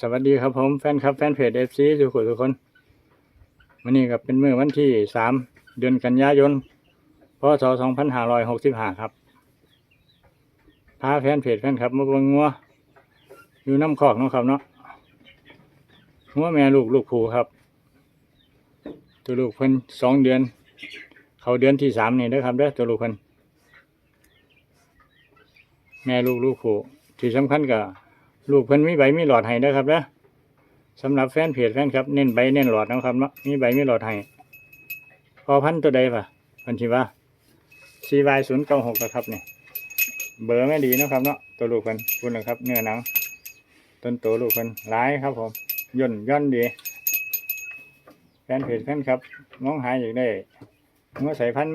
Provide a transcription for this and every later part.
สวัสดีครับผมแฟนคลับแฟนเพจเอฟซีทุกคนทุกคนวันนี้ก็เป็นเมื่อวันที่สามเดือนกันยายนพศสองพันห้าร้อยหกสิบห้าครับพาแฟนเพจแฟนคลับมาเบิ่งงัวอยู่น้ำคอกเนาะครับเนาะงัวแม่ลูกลูกผูครับ ตัวลูกเพิ่นสองเดือน เขาเดือนที่สามนี่เด้อครับเด้อตัวลูกเพิ่นแม่ลูกลูกผูที่สำคัญก็ ลูกเพิ่นมีใบมีหลอดให้นะครับนะสำหรับแฟนเพจแฟนครับเน้นใบเน้นหลอดนะครับเนาะมีใบมีหลอดให้พอพันตัวใดปะพันธิว่า CY ศูนย์เก้าหกนะครับเนี่ยเบอร์ไม่ดีนะครับเนาะตัวลูกเพิ่นคุณนะครับเนื้อหนัง ต้นโตลูกเพิ่นร้ายครับผมย่นย่อนดี แฟนเพจแฟนครับมองหายอยากได้เมื่อใสายพัน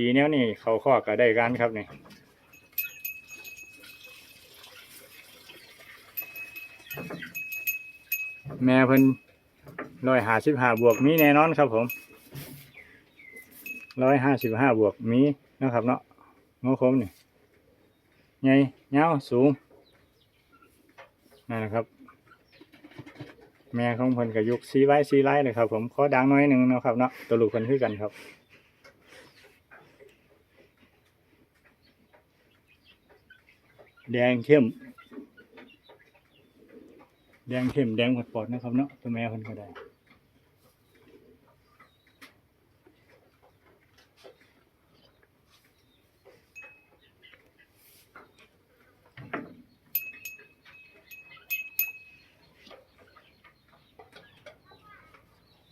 ดีๆแนวนี้เขาข้อก็ได้การครับเนี่ย แม่เพิ่นร้อยห้าสิบห้าบวกมีแน่นอนครับผมร้อยห้าสิบห้าบวกมีนะครับเนาะงอคมนี่ใหญ่ยาวสูงนั่นนะครับ แม่ของเพิ่นก็ยกซีไว้ซีไล่เลยครับ ผมขอดังน้อยหนึ่งนะครับเนาะตัวลูกเพิ่นคือกันครับแดงเข้ม แดงเข้มแดงปอดๆนะครับเนาะตัวแม่เพิ่นก็ได้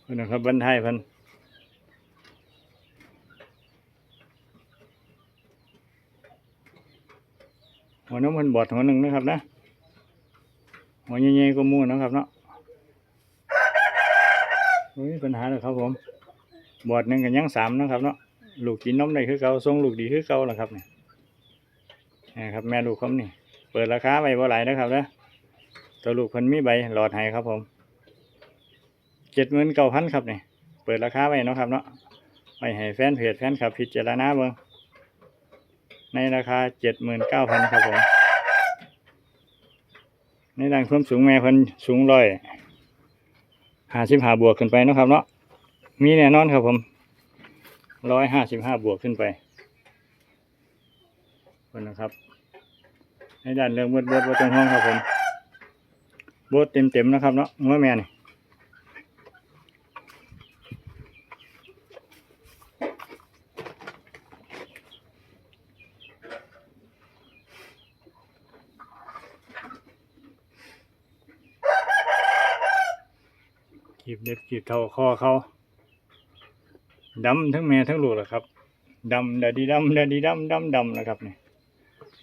เพิ่นนะครับบรรทายพิ่นหัวน้ำเพิ่นบอดหัวหนึ่งนะครับนะ หัวเงี้ยก็มู่นะครับเนาะไม่มีปัญหาเลยครับผมบอดหนึ่งกันยังสามนะครับเนาะลูกกินนมได้คือเก่าทรงลูกดีคือเก่าแหละครับเนี่ยนะครับ แม่ลูกเขานี่เปิดราคาไว้บ่หลายนะครับนะตัวลูกพิ่นมีใบหลอดให้ครับผมเจ็ดหมื่นเก้าพันครับเนี่ยเปิดราคาไว้เนาะครับเนาะไว้ให้แฟนเพจแฟนคลับพิจารณาเบิ่งในราคาเจ็ดหมื่นเก้าพันครับผม ในด้านความสูงแม่พันสูงร้อยห้าสิบห้าบวกขึ้นไปนะครับเนาะมีแน่นอนครับผมร้อยห้าสิบห้าบวกขึ้นไปคนนะครับ ในด้านเรื่องบดบดบดตรงห้องครับผมบดเต็มเต็มนะครับเนาะเมื่อแม่นี่ กีบเด็บกีบเท่าคอเขาดำทั้งแม่ทั้งลูกแหละครับดำดาดีดำดาดีดำดำดำนะครับเนี่ย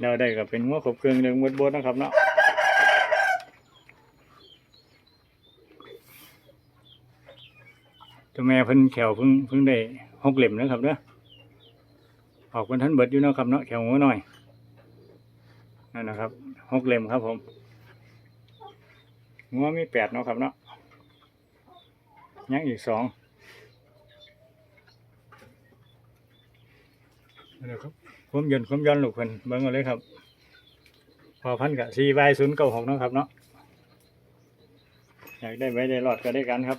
เราได้ก็เป็นหัวขบเครื่องเรื่องบดบดนะครับเนาะตัวแม่เพิ่นแขวเพิ่งเพิ่งได้หกเหล่มนะครับเนาะออกเป็นท่านเบิดอยู่นะครับเนาะแขวหัวหน่อยนั่นนะครับหกเหล่มครับผมหัวมีแปดเนาะครับเนาะ ยังอีกสองนั่นนะครับความยนต์ความย้อนลูกเพิ่นเบิ่งเอาเลยครับ พอพันกับสี่ใบศูนย์เก้าหกนะครับเนาะอยากได้ใบได้รอดก็ได้กันครับ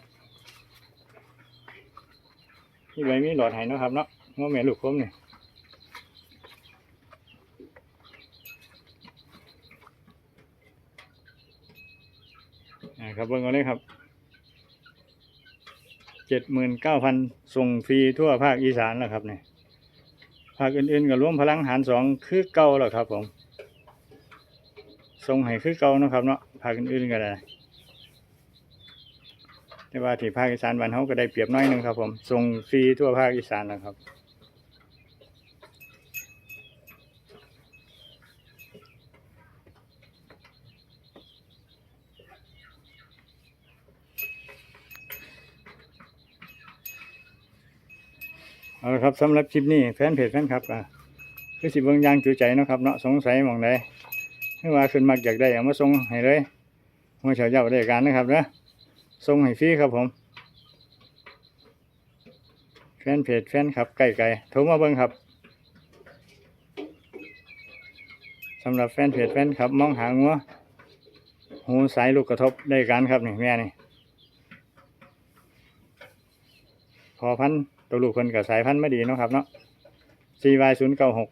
นี่ใบมีหลอดไหเนะครับเนาะงอแม่ลูกคมนี่อ่าครับเบิ่งเอาเลยครับ เจ็ดหมื่นเก้าพันส่งฟรีทั่วภาคอีสานแล้วครับเนี่ยภาคอื่นๆก็รวมพลังหารสองคือเก่าแล้วครับผมส่งให้คือเก่านะครับเนาะภาคอื่นๆก็ได้แต่ว่าที่ภาคอีสานบ้านเขาก็ได้เปรียบน้อยหนึงครับผมส่งฟรีทั่วภาคอีสานนะครับ เอาละครับสำหรับคลิปนี้แฟนเพจแฟนครับอะคือสิเบิ่งย่างจูใจเนาะครับเนาะสงสัยมองใดคือว่าขึ้นมักอยากได้เอามาส่งให้เลยหัวเฉาเจ้าได้การนะครับนะส่งให้ฟรีครับผม แฟนเพจแฟนครับไก่ไก่โทรมาเบิ่งครับสำหรับแฟนเพจแฟนครับมองหางัวหูสายลูกกระทบได้การครับนี่แม่นี่พอพันธ์ ตัวลูกคนกับสายพันธุ์ไม่ดีเนาะครับเนาะ CY ศูนย์เก้าหก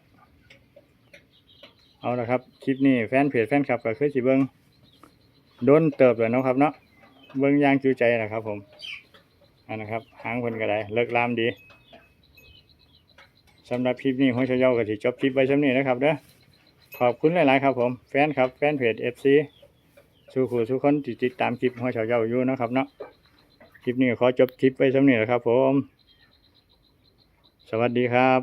เอาละครับ คลิปนี้แฟนเพจแฟนคลับก็คือสิเบิงโดนเติบเลยเนาะครับเนาะเบิ้งอยางจูใจนะครับ ผมอันนะครับหางคนก็ได้ เลิกลามดีสำหรับคลิปนี้หัวเชยเยาก็สิจบคลิปไว้ช่ำนี้นะครับเด้อขอบคุณหลาย ๆ ครับ ผมแฟนครับแฟนเพจ FC สู้ขู่สู้คนติดตามคลิปหัวเชยเยาอยู่นะครับเนาะคลิปนี้ขอจบคลิปไว้ช่ำนี้แหละครับ ผม สวัสดีครับ